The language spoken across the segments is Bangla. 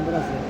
সুন্দর আছে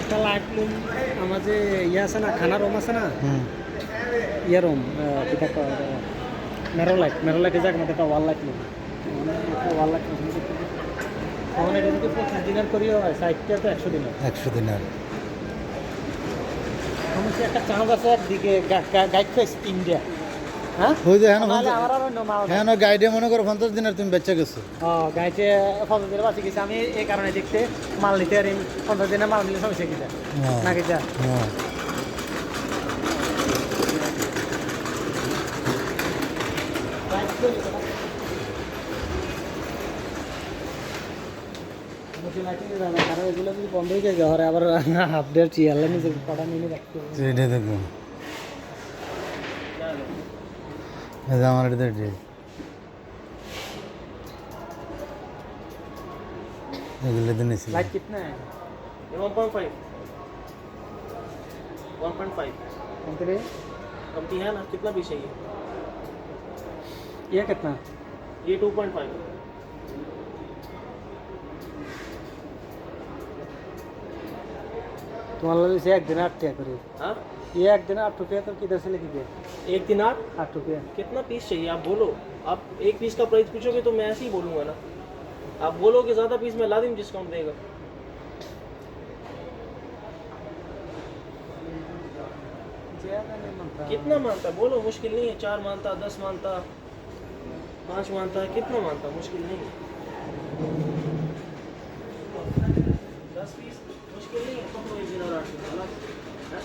একটা লাইট রুম আমার যে ইয়ে আছে না খানা রুম আছে না? ইয়ে রুম এটা মেরো লাইট মেরো লাইটের জায়গা মধ্যে একটা wall light room wall light তখন এটা যদি পঁচিশ দিনের করিও হয় সাইডটা তো একশো দিনের। একশো দিনের। একটা চাঁদ আছে একদিকে গাইড ফেস ইন্ডিয়া। হ্যাঁ? হ্যাঁ। হ্যাঁ গাইডে মনে করো পঞ্চাশ দিনের তুমি বেঁচে গেছো। ও গাইতে পঞ্চাশ দিনে বাঁচি গেছে। আমি এই কারণে দেখতে মাল নিতে পারি পঞ্চাশ দিনে মাল নিলে সমস্যা কিটা। না কিটা কারণ এগুলো যদি বন্ধ হয়ে যায় ঘরে আবার আপডেট রাখতে ഇത് നമ്മുടെ അടുത്ത് ഇട്ടേ अगले दिन इसलिए लाइक कितना है? ये 1.5 1.5 कंपनी कंपनी है ना कितना पीस चाहिए ये? कितना? ये 2.5 तुम्हारा एक दिन आठ क्या हाँ ये एक दिन आठ रुपया तो किधर से लेके गए एक दिन आठ आठ रुपया कितना पीस चाहिए आप बोलो आप एक पीस का प्राइस पूछोगे तो मैं ऐसे ही बोलूँगा ना आप बोलोगे ज़्यादा पीस मैं ला दूँ डिस्काउंट देगा कितना मानता? बोलो मुश्किल नहीं है। चार मानता दस मानता पाँच मानता कितना मानता? मुश्किल नहीं है। दस पीस projeler arkadaşlar. Her